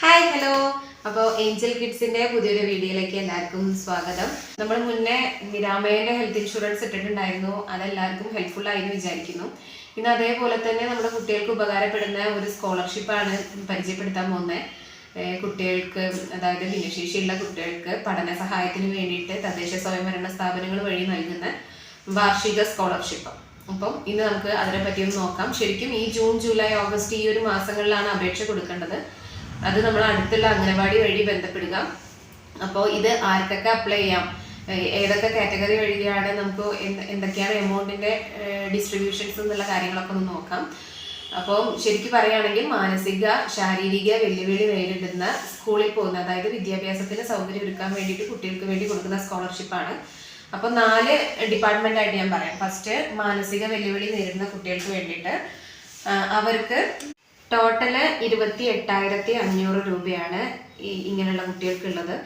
Hi hello അപ്പോൾ angel കിഡ്സിന്റെ പുതിയൊരു വീഡിയോയിലേക്ക് എല്ലാവർക്കും സ്വാഗതം. നമ്മൾ മുന്നേ നിരാമയുടെ ഹെൽത്ത് ഇൻഷുറൻസ് ഇട്ടിട്ടുണ്ടായിരുന്നു. അതെല്ലാവർക്കും ഹെൽപ്ഫുൾ ആയി എന്ന് വിചാരിക്കുന്നു. ഇന്ന് അതേപോലെ തന്നെ നമ്മുടെ കുട്ടികൾക്ക് ഉപകാരപ്പെടുന്ന ഒരു സ്കോളർഷിപ്പാണ് പരിചയപ്പെടുത്താൻ പോകുന്നത്. കുട്ടികൾക്ക് അതായത് ഭിന്നശേഷിയുള്ള കുട്ടികൾക്ക് പഠന സഹായത്തിന് വേണ്ടിയിട്ട് തദ്ദേശ സ്വയംഭരണ സ്ഥാപനങ്ങൾ വഴി നൽകുന്ന വാർഷിക സ്കോളർഷിപ്പ് അപ്പം ഇന്ന് നമുക്ക് അതിനെപ്പറ്റി ഒന്ന് നോക്കാം. ശരിക്കും ഈ ജൂൺ ജൂലൈ ഓഗസ്റ്റ് ഈ ഒരു മാസങ്ങളിലാണ് അപേക്ഷ കൊടുക്കേണ്ടത്. അത് നമ്മൾ അടുത്തുള്ള അംഗനവാടി വഴി ബന്ധപ്പെടുക. അപ്പോൾ ഇത് ആർക്കൊക്കെ അപ്ലൈ ചെയ്യാം? ഏതൊക്കെ കാറ്റഗറി വഴിയാണ് നമുക്ക് എന്തൊക്കെയാണ് എമൗണ്ടിന്റെ ഡിസ്ട്രിബ്യൂഷൻസ് എന്നുള്ള കാര്യങ്ങളൊക്കെ ഒന്ന് നോക്കാം. അപ്പോൾ ശരിക്കും പറയുകയാണെങ്കിൽ മാനസിക ശാരീരിക വെല്ലുവിളി നേരിടുന്ന സ്കൂളിൽ പോകുന്ന അതായത് വിദ്യാഭ്യാസത്തിന് സൗകര്യം ഒരുക്കാൻ വേണ്ടിയിട്ട് കുട്ടികൾക്ക് വേണ്ടി കൊടുക്കുന്ന സ്കോളർഷിപ്പാണ് അപ്പോൾ നാല് ഡിപ്പാർട്ട്മെന്റ് ആയിട്ട് ഞാൻ പറയാം. ഫസ്റ്റ് മാനസിക വെല്ലുവിളി നേരിടുന്ന കുട്ടികൾക്ക് വേണ്ടിയിട്ട് അവർക്ക് ടോട്ടൽ ഇരുപത്തി എട്ടായിരത്തി അഞ്ഞൂറ് രൂപയാണ് ഈ ഇങ്ങനെയുള്ള കുട്ടികൾക്കുള്ളത്.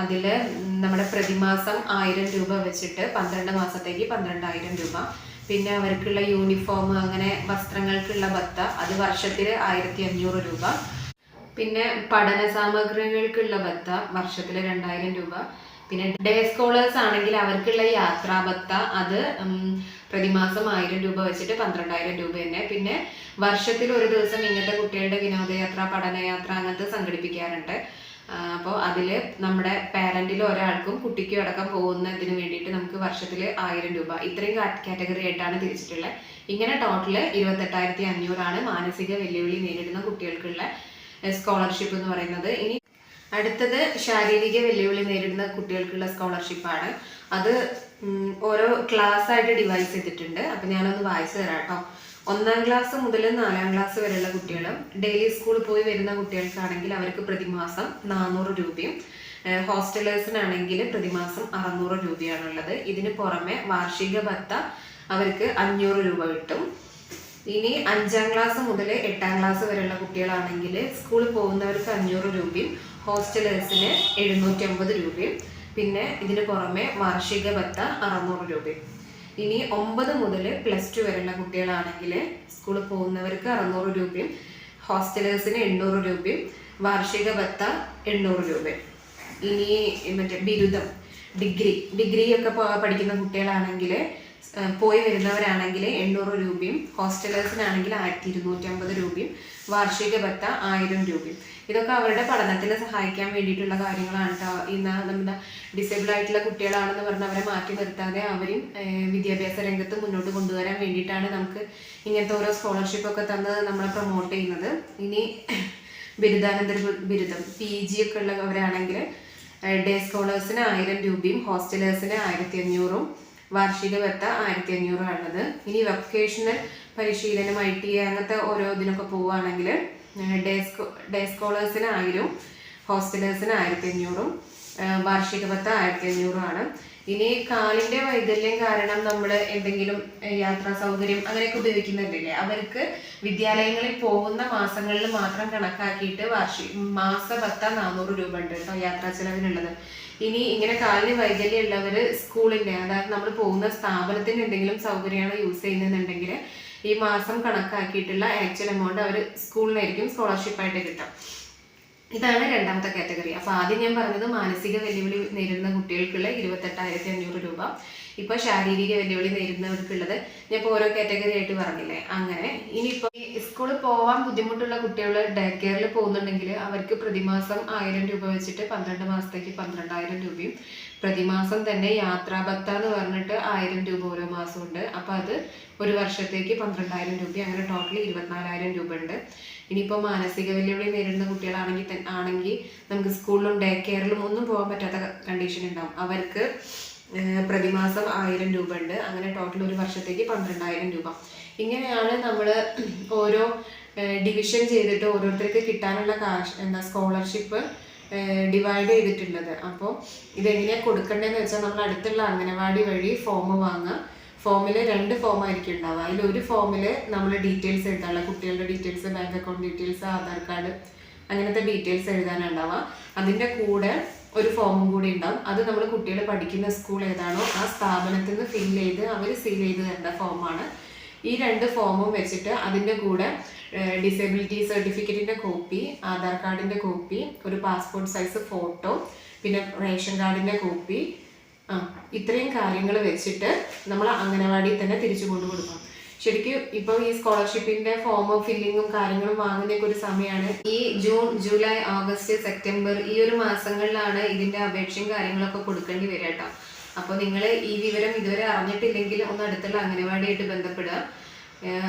അതിൽ നമ്മുടെ പ്രതിമാസം ആയിരം രൂപ വെച്ചിട്ട് പന്ത്രണ്ട് മാസത്തേക്ക് പന്ത്രണ്ടായിരം രൂപ. പിന്നെ അവർക്കുള്ള യൂണിഫോം അങ്ങനെ വസ്ത്രങ്ങൾക്കുള്ള ഭത്ത അത് വർഷത്തിൽ ആയിരത്തി അഞ്ഞൂറ് രൂപ. പിന്നെ പഠന സാമഗ്രികൾക്കുള്ള ഭത്ത വർഷത്തിൽ രണ്ടായിരം രൂപ. പിന്നെ ഡേ സ്കോളേഴ്സ് ആണെങ്കിൽ അവർക്കുള്ള യാത്രാ ഭത്ത അത് പ്രതിമാസം ആയിരം രൂപ വെച്ചിട്ട് പന്ത്രണ്ടായിരം രൂപ തന്നെ. പിന്നെ വർഷത്തിൽ ഒരു ദിവസം ഇങ്ങനത്തെ കുട്ടികളുടെ വിനോദയാത്ര പഠനയാത്ര അങ്ങനത്തെ സംഘടിപ്പിക്കാറുണ്ട്. അപ്പോൾ അതിൽ നമ്മുടെ പാരന്റിൽ ഒരാൾക്കും കുട്ടിക്കും അടക്കം പോകുന്നതിന് വേണ്ടിയിട്ട് നമുക്ക് വർഷത്തിൽ ആയിരം രൂപ. ഇത്രയും കാറ്റഗറി ആയിട്ടാണ് തിരിച്ചിട്ടുള്ളത് ഇങ്ങനെ ടോട്ടൽ ഇരുപത്തെട്ടായിരത്തി അഞ്ഞൂറാണ് മാനസിക വെല്ലുവിളി നേരിടുന്ന കുട്ടികൾക്കുള്ള സ്കോളർഷിപ്പ് എന്ന് പറയുന്നത്. ഇനി അടുത്തത് ശാരീരിക വെല്ലുവിളി നേരിടുന്ന കുട്ടികൾക്കുള്ള സ്കോളർഷിപ്പാണ് അത് ഓരോ ക്ലാസ് ആയിട്ട് ഡിവൈസ് ചെയ്തിട്ടുണ്ട്. അപ്പൊ ഞാനൊന്ന് വായിച്ചു തരാം കേട്ടോ ഒന്നാം ക്ലാസ് മുതൽ നാലാം ക്ലാസ് വരെയുള്ള കുട്ടികളും ഡെയിലി സ്കൂളിൽ പോയി വരുന്ന കുട്ടികൾക്കാണെങ്കിൽ അവർക്ക് പ്രതിമാസം നാനൂറ് രൂപയും ഹോസ്റ്റലേഴ്സിനാണെങ്കിൽ പ്രതിമാസം അറുന്നൂറ് രൂപയാണുള്ളത് ഇതിന് പുറമെ വാർഷിക ഭത്ത അവർക്ക് അഞ്ഞൂറ് രൂപ കിട്ടും. ഇനി അഞ്ചാം ക്ലാസ് മുതൽ എട്ടാം ക്ലാസ് വരെയുള്ള കുട്ടികളാണെങ്കിൽ സ്കൂളിൽ പോകുന്നവർക്ക് അഞ്ഞൂറ് രൂപയും ഹോസ്റ്റലേഴ്സിന് എഴുന്നൂറ്റി അമ്പത് രൂപയും പിന്നെ ഇതിന് പുറമെ വാർഷിക ഭത്ത അറുന്നൂറ് രൂപയും. ഇനി ഒമ്പത് മുതൽ പ്ലസ് ടു വരെയുള്ള കുട്ടികളാണെങ്കിൽ സ്കൂളിൽ പോകുന്നവർക്ക് അറുന്നൂറ് രൂപയും ഹോസ്റ്റലേഴ്സിന് എണ്ണൂറ് രൂപയും വാർഷിക ഭത്ത എണ്ണൂറ് രൂപയും. ഇനി മറ്റേ ബിരുദം ഡിഗ്രി ഡിഗ്രി ഒക്കെ പഠിക്കുന്ന കുട്ടികളാണെങ്കിൽ പോയി വരുന്നവരാണെങ്കിൽ എണ്ണൂറ് രൂപയും ഹോസ്റ്റലേഴ്സിനാണെങ്കിൽ ആയിരത്തി ഇരുന്നൂറ്റി അമ്പത് രൂപയും വാർഷിക ഭത്ത ആയിരം രൂപയും ഇതൊക്കെ അവരുടെ പഠനത്തിന് സഹായിക്കാൻ വേണ്ടിയിട്ടുള്ള കാര്യങ്ങളാണ്. ഇന്ന് നമ്മുടെ ഡിസേബിൾ ആയിട്ടുള്ള കുട്ടികളാണെന്ന് പറഞ്ഞ് അവരെ മാറ്റി നിർത്താതെ അവരും വിദ്യാഭ്യാസ രംഗത്ത് മുന്നോട്ട് കൊണ്ടുവരാൻ വേണ്ടിയിട്ടാണ് നമുക്ക് ഇങ്ങനത്തെ ഓരോ സ്കോളർഷിപ്പ് ഒക്കെ തന്ന് നമ്മളെ പ്രൊമോട്ട് ചെയ്യുന്നത് ഇനി ബിരുദാനന്തര ബിരുദം പി ജി ഒക്കെ ഉള്ളവരാണെങ്കിൽ ഡേ സ്കോളേഴ്സിന് ആയിരം രൂപയും ഹോസ്റ്റലേഴ്സിന് ആയിരത്തി അഞ്ഞൂറും വാർഷിക വെത്ത ആയിരത്തി അഞ്ഞൂറും ഉള്ളത് ഇനി വൊക്കേഷണൽ പരിശീലനം ഐ ടി അങ്ങനത്തെ ഓരോ ഇതിനൊക്കെ പോവുകയാണെങ്കിൽ ഡേ സ്കോ ഡേ സ്കോളേഴ്സിന് ആയിരവും ഹോസ്റ്റലേഴ്സിന് ആയിരത്തി അഞ്ഞൂറും വാർഷിക ഭത്ത ആയിരത്തി ആണ് ഇനി കാലിന്റെ വൈകല്യം കാരണം നമ്മൾ എന്തെങ്കിലും യാത്രാ സൗകര്യം അങ്ങനെയൊക്കെ ഉപയോഗിക്കുന്നുണ്ടല്ലേ? അവർക്ക് വിദ്യാലയങ്ങളിൽ പോകുന്ന മാസങ്ങളിൽ മാത്രം കണക്കാക്കിയിട്ട് വാർഷിക മാസ ഭത്ത നാനൂറ് രൂപ ഉണ്ട് കേട്ടോ യാത്രാ ചെലവിനുള്ളത്. ഇനി ഇങ്ങനെ കാലിന് വൈകല്യം ഉള്ളവർ സ്കൂളിന്റെ അതായത് നമ്മൾ പോകുന്ന സ്ഥാപനത്തിന് എന്തെങ്കിലും സൗകര്യമാണ് യൂസ് ചെയ്യുന്നുണ്ടെങ്കിൽ ഈ മാസം കണക്കാക്കിയിട്ടുള്ള ആക്ച്വൽ എമൗണ്ട് അവർ സ്കൂളിനായിരിക്കും സ്കോളർഷിപ്പായിട്ട് കിട്ടും. ഇതാണ് രണ്ടാമത്തെ കാറ്റഗറി. അപ്പൊ ആദ്യം ഞാൻ പറഞ്ഞത് മാനസിക വെല്ലുവിളി നേരിടുന്ന കുട്ടികൾക്കുള്ള ഇരുപത്തെട്ടായിരത്തി അഞ്ഞൂറ് രൂപ. ഇപ്പൊ ശാരീരിക വെല്ലുവിളി നേരിടുന്നവർക്കുള്ളത് ഞാൻ ഇപ്പോൾ ഓരോ കാറ്റഗറി ആയിട്ട് പറഞ്ഞില്ലേ? അങ്ങനെ ഇനിയിപ്പോ സ്കൂളിൽ പോവാൻ ബുദ്ധിമുട്ടുള്ള കുട്ടികൾ ഡേ കെയറിൽ പോകുന്നുണ്ടെങ്കിൽ അവർക്ക് പ്രതിമാസം ആയിരം രൂപ വെച്ചിട്ട് പന്ത്രണ്ട് മാസത്തേക്ക് പന്ത്രണ്ടായിരം രൂപയും പ്രതിമാസം തന്നെ യാത്രാഭത്ത എന്ന് പറഞ്ഞിട്ട് ആയിരം രൂപ ഓരോ മാസം ഉണ്ട് അപ്പൊ അത് ഒരു വർഷത്തേക്ക് പന്ത്രണ്ടായിരം രൂപ അങ്ങനെ ടോട്ടൽ ഇരുപത്തിനാലായിരം രൂപ ഉണ്ട് ഇനിയിപ്പോൾ മാനസിക വെല്ലുവിളി നേരിടുന്ന കുട്ടികളാണെങ്കിൽ ആണെങ്കിൽ നമുക്ക് സ്കൂളിലും ഡേ കെയറിലും ഒന്നും പോകാൻ പറ്റാത്ത കണ്ടീഷൻ ഉണ്ടാവും. അവർക്ക് പ്രതിമാസം ആയിരം രൂപ ഉണ്ട് അങ്ങനെ ടോട്ടൽ ഒരു വർഷത്തേക്ക് പന്ത്രണ്ടായിരം രൂപ. ഇങ്ങനെയാണ് നമ്മൾ ഓരോ ഡിവിഷൻ ചെയ്തിട്ട് ഓരോരുത്തർക്ക് കിട്ടാനുള്ള കാശ് എന്താ സ്കോളർഷിപ്പ് ഡിവൈഡ് ചെയ്തിട്ടുള്ളത്. അപ്പോൾ ഇതെങ്ങനെയാണ് കൊടുക്കേണ്ടതെന്ന് വെച്ചാൽ നമ്മൾ അടുത്തുള്ള അംഗനവാടി വഴി ഫോം വാങ്ങുക. ഫോമിൽ രണ്ട് ഫോം ആയിരിക്കും ഉണ്ടാവുക. അതിൽ ഒരു ഫോമിൽ നമ്മൾ ഡീറ്റെയിൽസ് എഴുതാനുള്ള കുട്ടികളുടെ details bank account details Aadhaar card അങ്ങനത്തെ ഡീറ്റെയിൽസ് എഴുതാനുണ്ടാവുക. അതിന്റെ കൂടെ ഒരു ഫോമും കൂടി ഉണ്ടാവും. അത് നമ്മൾ കുട്ടികൾ പഠിക്കുന്ന സ്കൂൾ ഏതാണോ ആ സ്ഥാപനത്തിൽ നിന്ന് ഫിൽ ചെയ്ത് അവർ സീൽ ചെയ്ത് തരേണ്ട ഫോമാണ് ഈ രണ്ട് ഫോമും വെച്ചിട്ട് അതിന്റെ കൂടെ ഡിസബിലിറ്റി സർട്ടിഫിക്കറ്റിന്റെ കോപ്പി ആധാർ കാർഡിന്റെ കോപ്പി ഒരു പാസ്പോർട്ട് സൈസ് ഫോട്ടോ പിന്നെ റേഷൻ കാർഡിന്റെ കോപ്പി ആ ഇത്രയും കാര്യങ്ങൾ വെച്ചിട്ട് നമ്മൾ അംഗനവാടിയിൽ തന്നെ തിരിച്ചു കൊണ്ടു കൊടുക്കണം ശരിക്കും ഇപ്പോൾ ഈ സ്കോളർഷിപ്പിന്റെ ഫോം ഫില്ലിങ്ങും കാര്യങ്ങളും വാങ്ങുന്ന ഒരു സമയമാണ് ഈ ജൂൺ ജൂലൈ ഓഗസ്റ്റ് സെപ്റ്റംബർ ഈ ഒരു മാസങ്ങളിലാണ് ഇതിന്റെ അപേക്ഷയും കാര്യങ്ങളൊക്കെ കൊടുക്കേണ്ടി വരിക കേട്ടോ. അപ്പോൾ നിങ്ങൾ ഈ വിവരം ഇതുവരെ അറിഞ്ഞിട്ടില്ലെങ്കിൽ ഒന്ന് അടുത്തുള്ള അംഗനവാടിയായിട്ട് ബന്ധപ്പെടുക.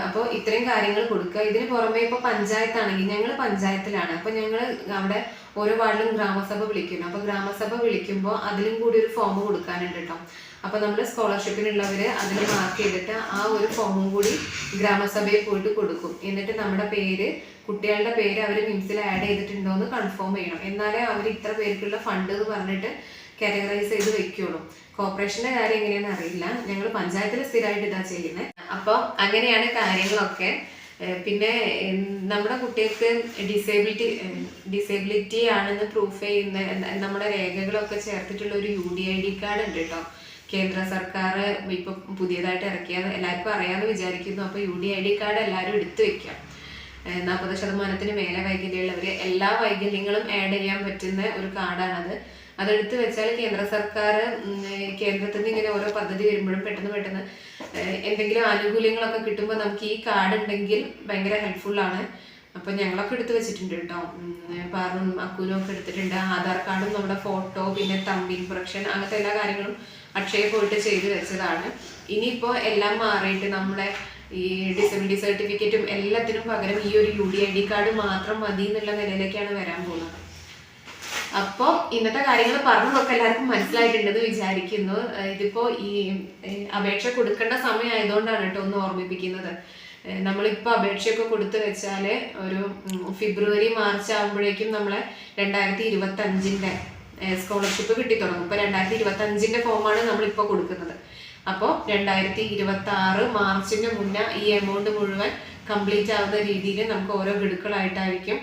അപ്പോൾ ഇത്രയും കാര്യങ്ങൾ കൊടുക്കുക. ഇതിന് പുറമെ ഇപ്പോൾ പഞ്ചായത്താണെങ്കിൽ ഞങ്ങൾ പഞ്ചായത്തിലാണ്. അപ്പോൾ ഞങ്ങൾ അവിടെ ഓരോ വാർഡിലും ഗ്രാമസഭ വിളിക്കുന്നു. അപ്പോൾ ഗ്രാമസഭ വിളിക്കുമ്പോൾ അതിലും കൂടി ഒരു ഫോം കൊടുക്കാനുണ്ട് കേട്ടോ അപ്പോൾ നമ്മൾ സ്കോളർഷിപ്പിനുള്ളവർ അതിൽ മാർക്ക് ചെയ്തിട്ട് ആ ഒരു ഫോമും കൂടി ഗ്രാമസഭയിൽ പോയിട്ട് കൊടുക്കും. എന്നിട്ട് നമ്മുടെ പേര് കുട്ടികളുടെ പേര് അവർ മിംസിൽ ആഡ് ചെയ്തിട്ടുണ്ടോ എന്ന് കൺഫേം ചെയ്യണം. എന്നാലേ അവർ ഇത്ര പേർക്കുള്ള ഫണ്ട് എന്ന് പറഞ്ഞിട്ട് കാറ്റഗറൈസ് ചെയ്ത് വെക്കുള്ളൂ. കോർപ്പറേഷന്റെ കാര്യം എങ്ങനെയാണെന്ന് അറിയില്ല. ഞങ്ങൾ പഞ്ചായത്തിൽ സ്ഥിരമായിട്ട് ഇതാ ചെയ്യുന്നത് അപ്പോൾ അങ്ങനെയാണ് കാര്യങ്ങളൊക്കെ. പിന്നെ നമ്മുടെ കുട്ടികൾക്ക് ഡിസേബിലിറ്റി ഡിസേബിലിറ്റി ആണെന്ന് പ്രൂഫ് ചെയ്യുന്ന നമ്മുടെ രേഖകളൊക്കെ ചേർത്തിട്ടുള്ള ഒരു U D I D card ഉണ്ട് കേട്ടോ കേന്ദ്ര സർക്കാർ ഇപ്പൊ പുതിയതായിട്ട് ഇറക്കിയത് എല്ലാവർക്കും അറിയാമെന്ന് വിചാരിക്കുന്നു. അപ്പോൾ U D I D card എല്ലാവരും എടുത്തു വെക്കാം. നാൽപ്പത് ശതമാനത്തിന് മേലെ വൈകല്യമുള്ളവർ എല്ലാ വൈകല്യങ്ങളും ആഡ് ചെയ്യാൻ പറ്റുന്ന ഒരു കാർഡാണത് അതെടുത്ത് വെച്ചാൽ കേന്ദ്ര സർക്കാർ കേന്ദ്രത്തിൽ നിന്ന് ഇങ്ങനെ ഓരോ പദ്ധതി വരുമ്പോഴും പെട്ടെന്ന് പെട്ടെന്ന് എന്തെങ്കിലും ആനുകൂല്യങ്ങളൊക്കെ കിട്ടുമ്പോൾ നമുക്ക് ഈ കാർഡ് ഉണ്ടെങ്കിൽ ഭയങ്കര ഹെൽപ്ഫുള്ളാണ് അപ്പോൾ ഞങ്ങളൊക്കെ എടുത്ത് വെച്ചിട്ടുണ്ട് കേട്ടോ. പാറും അക്കൂനും ഒക്കെ എടുത്തിട്ടുണ്ട്. ആധാർ കാർഡും നമ്മുടെ ഫോട്ടോ പിന്നെ തമ്പി ഇൻപ്രഷൻ അങ്ങനത്തെ എല്ലാ കാര്യങ്ങളും അക്ഷയ പോയിട്ട് ചെയ്ത് വെച്ചതാണ്. ഇനിയിപ്പോൾ എല്ലാം മാറിയിട്ട് നമ്മളെ ഈ ഡിസബിലിറ്റി സർട്ടിഫിക്കറ്റും എല്ലാത്തിനും പകരം ഈ ഒരു U D I D card മാത്രം മതി എന്നുള്ള നിലയിലേക്കാണ് വരാൻ പോകുന്നത്. അപ്പോൾ ഇന്നത്തെ കാര്യങ്ങൾ പറഞ്ഞതൊക്കെ എല്ലാവർക്കും മനസ്സിലായിട്ടുണ്ടെന്ന് വിചാരിക്കുന്നു. ഇതിപ്പോൾ ഇതിപ്പോ ഈ അപേക്ഷ കൊടുക്കേണ്ട സമയമായതുകൊണ്ടാണ് കേട്ടോ ഒന്ന് ഓർമ്മിപ്പിക്കുന്നത്. നമ്മളിപ്പോൾ അപേക്ഷയൊക്കെ കൊടുത്തു വെച്ചാൽ ഒരു ഫെബ്രുവരി മാർച്ച് ആകുമ്പോഴേക്കും നമ്മളെ രണ്ടായിരത്തി ഇരുപത്തി അഞ്ചിന്റെ സ്കോളർഷിപ്പ് കിട്ടി തുടങ്ങും. ഇപ്പോൾ രണ്ടായിരത്തി ഇരുപത്തി അഞ്ചിന്റെ ഫോമാണ് നമ്മളിപ്പോൾ കൊടുക്കുന്നത്. അപ്പോൾ രണ്ടായിരത്തി ഇരുപത്തി ആറ് മാർച്ചിന് മുന്നേ ഈ എമൗണ്ട് മുഴുവൻ കംപ്ലീറ്റ് ആവുന്ന രീതിയിൽ നമുക്ക് ഓരോ ഗഡുക്കളായിട്ടായിരിക്കും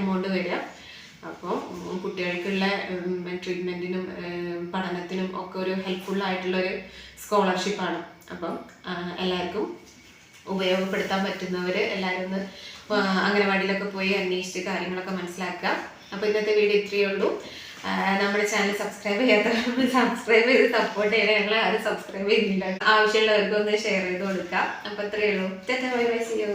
എമൗണ്ട് വരിക. അപ്പോൾ കുട്ടികൾക്കുള്ള ട്രീറ്റ്മെന്റിനും പഠനത്തിനും ഒക്കെ ഒരു ഹെൽപ്ഫുൾ ആയിട്ടുള്ളൊരു സ്കോളർഷിപ്പാണ് അപ്പം എല്ലാവർക്കും ഉപയോഗപ്പെടുത്താൻ പറ്റുന്നവർ എല്ലാവരും ഒന്ന് അംഗനവാടിയിലൊക്കെ പോയി അന്വേഷിച്ച് കാര്യങ്ങളൊക്കെ മനസ്സിലാക്കുക. അപ്പോൾ ഇന്നത്തെ വീഡിയോ ഇത്രയേ ഉള്ളൂ. നമ്മുടെ ചാനൽ സബ്സ്ക്രൈബ് ചെയ്യാത്ത സബ്സ്ക്രൈബ് ചെയ്ത് സപ്പോർട്ട് ചെയ്യണേ ഞങ്ങൾ ആരും സബ്സ്ക്രൈബ് ചെയ്യുന്നില്ല. ആവശ്യമുള്ളവർക്കൊന്ന് ഷെയർ ചെയ്ത് കൊടുക്കാം. അപ്പോൾ ഇത്രയേ ഉള്ളൂ. ബൈ ബൈ ചെയ്യൂ